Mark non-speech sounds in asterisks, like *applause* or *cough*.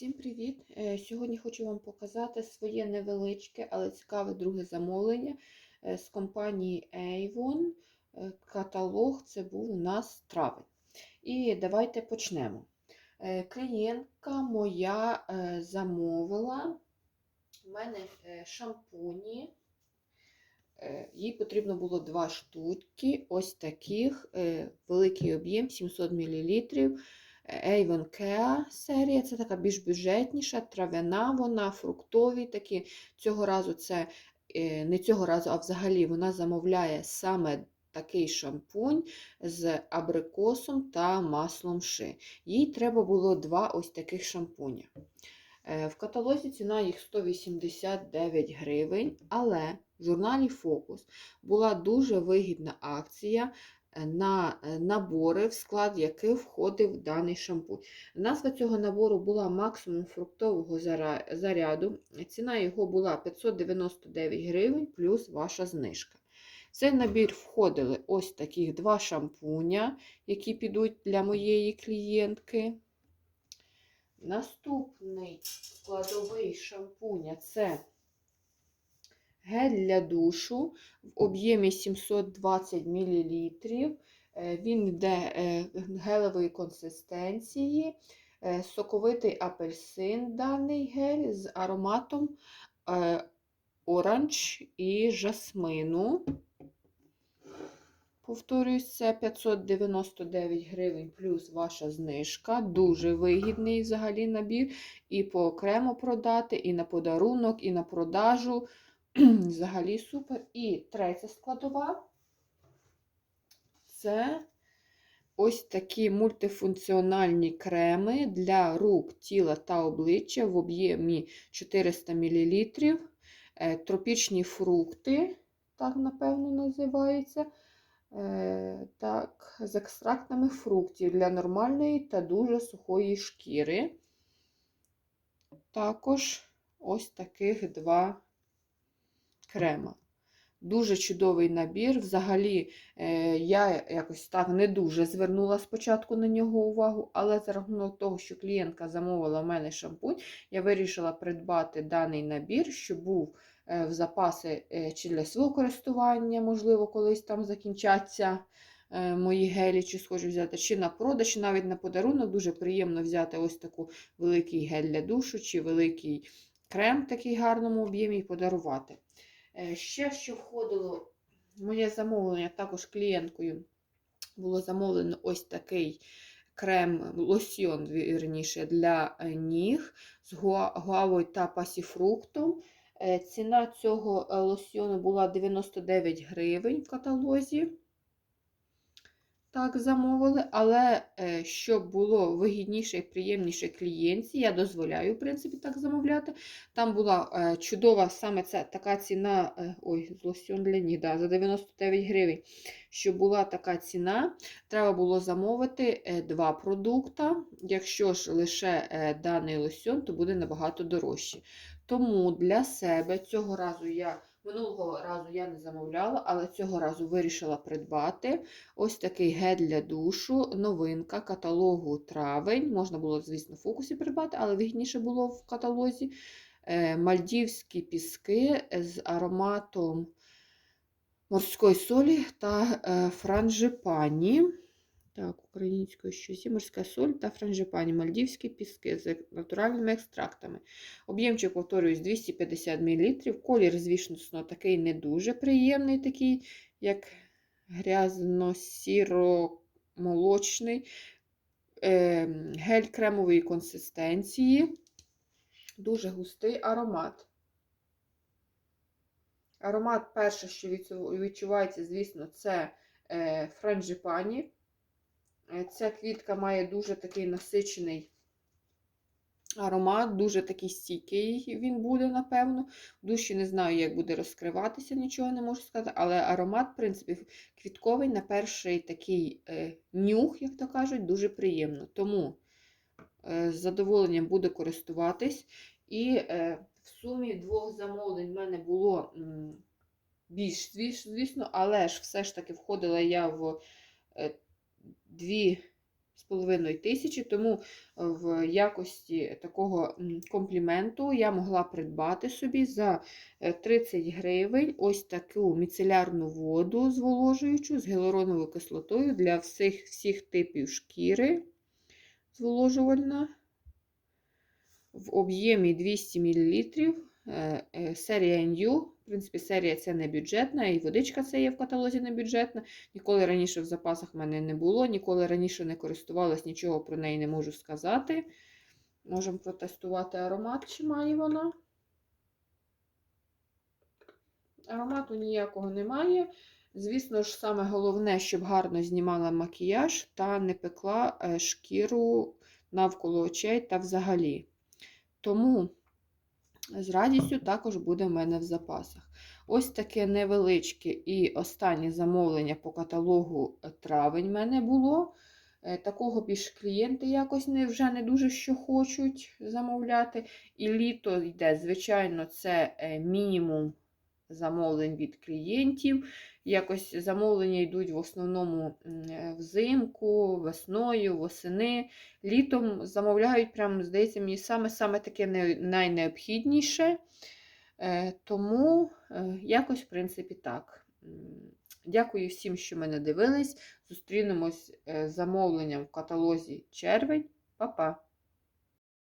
Всім привіт! Е, Сьогодні хочу вам показати своє невеличке, але цікаве друге замовлення е, з компанії Avon. Е, Каталог це був у нас травень. І давайте почнемо. Клієнтка моя замовила у мене шампуні. Їй потрібно було два штуки, ось таких, великий об'єм 700 мл. Avon Care серія, це така більш бюджетніша, трав'яна, вона, фруктові такі. Цього разу це е, не цього разу, а взагалі вона замовляє саме такий шампунь з абрикосом та маслом ши. Їй треба було два ось таких шампуня. Е, В каталозі ціна їх 189 гривень, але в журналі Фокус була дуже вигідна акція на е, набори, в склад яких входив даний шампунь. Назва цього набору була максимум фруктового заряду. Ціна його була 599 гривень плюс ваша знижка. В цей набір входили ось таких два шампуня, які підуть для моєї клієнтки. Наступний складовий шампуня це гель для душу в об'ємі 720 мл. Він йде е, гелевої консистенції, е, соковитий апельсин даний гель з ароматом е, оранж і жасмину. Повторюсь, це 599 гривень плюс ваша знижка. Дуже вигідний взагалі набір. І по окремо продати, і на подарунок, і на продажу. *clears throat* Взагалі супер. І третя складова це ось такі мультифункціональні креми для рук, тіла та обличчя в об'ємі 400 мл. Е, Тропічні фрукти, так, напевно, називається. Е, Так, з екстрактами фруктів для нормальної та дуже сухої шкіри. Також ось таких два крема. Дуже чудовий набір. Взагалі, е, я якось так не дуже звернула спочатку на нього увагу, але за рахунок того, що клієнтка замовила в мене шампунь, я вирішила придбати даний набір, щоб був е, в запаси е, чи для свого користування, можливо, колись там закінчаться мої гелі, чи схожу взяти, чи на продаж, чи навіть на подарунок. Дуже приємно взяти ось таку великий гель для душу, чи великий крем такий гарному об'ємі і подарувати. Е, Ще, що входило моє замовлення, також клієнткою було замовлено ось такий крем, лосьйон, вірніше, для е, ніг з гуавою та пасіфруктом. Е, Ціна цього лосьйону була 99 гривень в каталозі. Так, замовили, але е, щоб було вигідніше і приємніше клієнтці, я дозволяю, в принципі, так замовляти. Там була е, чудова саме ця така ціна, е, ой, лосьон для ніг, да, за 99 гривень. Щоб була така ціна, треба було замовити два продукти. Якщо ж лише даний лосьон, то буде набагато дорожче. Тому для себе цього разу я. Минулого разу я не замовляла, але цього разу вирішила придбати ось такий гель для душу, новинка каталогу травень. Можна було, звісно, в фокусі придбати, але вигідніше було в каталозі. Е, Мальдівські піски з ароматом морської солі та е, франжипані. Так, українською щось морська соль та франжипані, мальдівські піски з натуральними екстрактами. Об'ємчик, повторююсь, 250 мл. Колір, звісно, такий не дуже приємний, такий, як грязно-сіро-молочний. Е, Гель кремової консистенції. Дуже густий аромат. Аромат, перше, що відчувається, звісно, це е, франжипані. Е, Ця квітка має дуже такий насичений аромат, дуже такий стійкий він буде, напевно. В душі не знаю, як буде розкриватися, нічого не можу сказати, але аромат, в принципі, квітковий на перший такий е, нюх, як то кажуть, дуже приємно. Тому е, з задоволенням буду користуватись. І в сумі двох замовлень в мене було більш, звісно, але ж все ж таки входила я в 2,5 тисячі, тому в якості такого компліменту я могла придбати собі за е, 30 гривень ось таку міцелярну воду зволожуючу з гіалуроновою кислотою для всіх, всіх типів шкіри зволожувальна в об'ємі 200 мл. е, е, Серія NU. Принципі, серія це не бюджетна, і водичка це є в каталозі не бюджетна. Ніколи раніше в запасах в мене не було, ніколи раніше не користувалась, нічого про неї не можу сказати. Можемо протестувати аромат, чи має вона. Аромату ніякого немає. Звісно ж, саме головне, щоб гарно знімала макіяж та не пекла е, шкіру навколо очей та взагалі. Тому з радістю також буде в мене в запасах. Ось таке невеличке і останнє замовлення по каталогу е, травень в мене було. Е, Такого більш клієнти якось не, вже не дуже що хочуть замовляти. І літо йде, звичайно, це е, мінімум замовлень від клієнтів. Якось замовлення йдуть в основному е, взимку, весною, восени. Літом замовляють, прям, здається, мені саме-саме таке найнеобхідніше. Е, Тому е, якось, в принципі, так. Дякую всім, що мене дивились. Зустрінемось з замовленням в каталозі червень. Па-па!